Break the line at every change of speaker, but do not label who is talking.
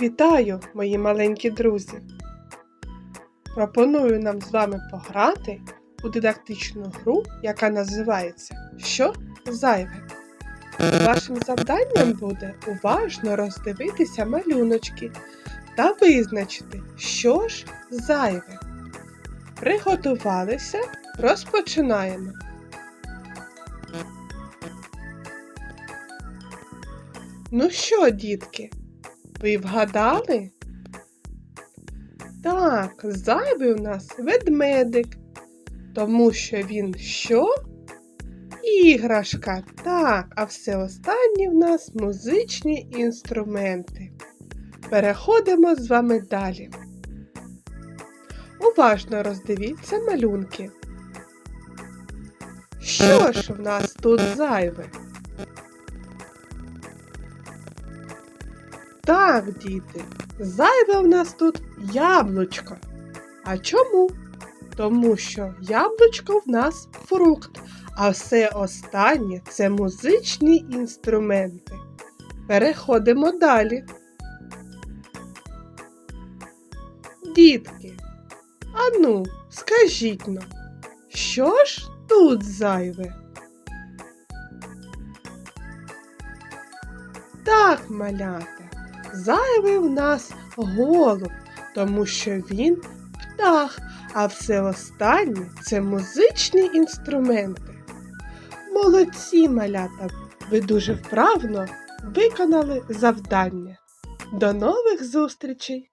Вітаю, мої маленькі друзі! Пропоную нам з вами пограти у дидактичну гру, яка називається Що зайве? Вашим завданням буде уважно роздивитися малюночки та визначити, що ж зайве. Приготувалися, розпочинаємо. Ну що, дітки, ви вгадали? Так, зайвий у нас ведмедик, тому що він що? Іграшка. Так, а все останнє в нас музичні інструменти. Переходимо з вами далі. Уважно роздивіться малюнки. Що ж в нас тут зайве? Так, діти, зайве в нас тут яблучко. А чому? Тому що яблучко в нас фрукт, а все останнє це музичні інструменти. Переходимо далі. Дітки, ану, скажіть нам, що ж тут зайве? Так, малята, зайвий в нас голуб, тому що він птах, а все останнє це музичні інструменти. Молодці, малята, ви дуже вправно виконали завдання. До нових зустрічей!